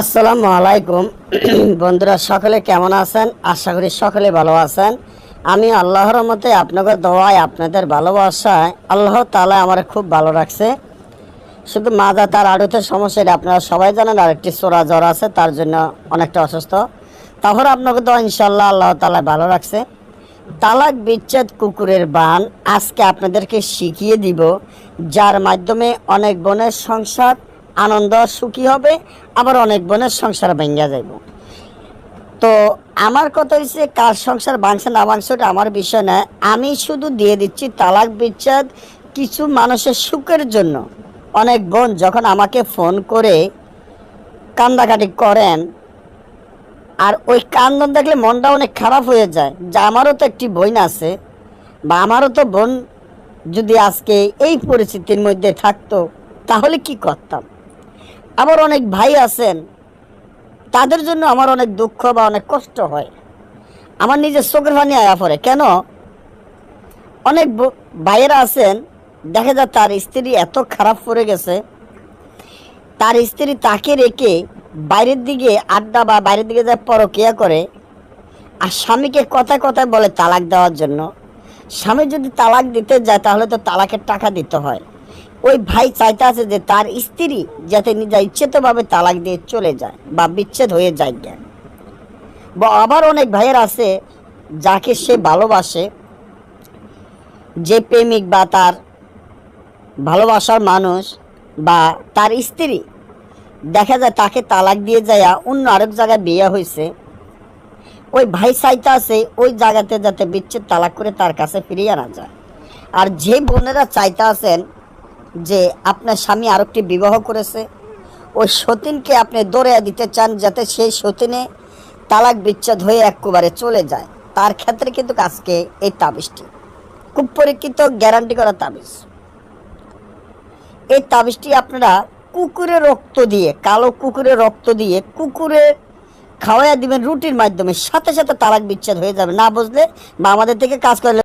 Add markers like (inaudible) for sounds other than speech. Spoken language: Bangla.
আসসালামু আলাইকুম। (clears throat) বন্ধুরা, সকলে কেমন আছেন? আশা করি সকলে ভালো আছেন। আমি আল্লাহর মতে আপনাদের দোয়ায়, আপনাদের ভালোবাসায় আল্লাহ তালা আমার খুব ভালো রাখছে। শুধু মাজা তার আড়ুতে সমস্যা আপনারা সবাই জানেন আর একটি সোরা জ্বর আছে, তার জন্য অনেকটা অসুস্থ। তাহলে আপনাকে দোয়া ইনশাল্লাহ আল্লাহ তালা ভালো রাখছে। তালাক বিচ্ছেদ কুকুরের বান আজকে আপনাদেরকে শিখিয়ে দিব, যার মাধ্যমে অনেক বোনের সংসার আনন্দ, সুখী হবে, আবার অনেক বোনের সংসার ভেঙে যাইব। তো আমার কথা হচ্ছে কার সংসার ভাঙছে না ভাঙছে ওটা আমার বিষয় না। আমি শুধু দিয়ে দিচ্ছি তালাক বিচ্ছেদ কিছু মানুষের সুখের জন্য। অনেক বোন যখন আমাকে ফোন করে কান্দাকাটি করেন, আর ওই কান্দন দেখলে মনটা অনেক খারাপ হয়ে যায় যে আমারও তো একটি বোন আছে, বা আমারও তো বোন যদি আজকে এই পরিস্থিতির মধ্যে থাকতো, তাহলে কি করতাম? আবার অনেক ভাই আছেন, তাদের জন্য আমার অনেক দুঃখ বা অনেক কষ্ট হয়। আমার নিজের চোখের পানি আয়া পড়ে। কেন? অনেক ভাইয়েরা আছেন, দেখা যায় তার স্ত্রী এত খারাপ পড়ে গেছে। তার স্ত্রী তাকে রেখে বাইরের দিকে আড্ডা বা বাইরের দিকে যায় পরকিয়া করে আর স্বামীকে কথা কথায় বলে তালাক দেওয়ার জন্য। স্বামী যদি তালাক দিতে যায়, তাহলে তো তালাকের টাকা দিতে হয়। ওই ভাই চাইতে আছে যে তার স্ত্রী যাতে নিজে ইচ্ছেতভাবে তালাক দিয়ে চলে যায় বা বিচ্ছেদ হয়ে যায় জ্ঞান। বা আবার অনেক ভাইয়ের আছে যাকে সে ভালোবাসে, যে প্রেমিক বা তার ভালোবাসার মানুষ বা তার স্ত্রী। দেখা যায় তাকে তালাক দিয়ে যায় অন্য আরেক জায়গায় বিয়ে হয়েছে ওই ভাই চাইতে আছে ওই জায়গাতে যাতে বিচ্ছেদ তালাক করে তার কাছে ফিরিয়ে আনা যায়। আর যে বোনেরা চাইতে আছেন যে আপনার স্বামী আরেকটি বিবাহ করেছে, ওই সতীনকে আপনি দৌড়ে দিতে চান যাতে সেই সতীনে তালাক বিচ্ছেদ হয়ে একবারে চলে যায়। তার ক্ষেত্রে কিন্তু আজকে এই তাবিজটি। খুব পরীক্ষিত গ্যারান্টি করা তাবিজ। এই তাবিজটি আপনারা কুকুরের রক্ত দিয়ে, কালো কুকুরের রক্ত দিয়ে কুকুরে খাওয়াইয়া দিবেন রুটির মাধ্যমে, সাথে সাথে তালাক বিচ্ছেদ হয়ে যাবে। না বুঝলে বা আমাদের থেকে কাজ করলে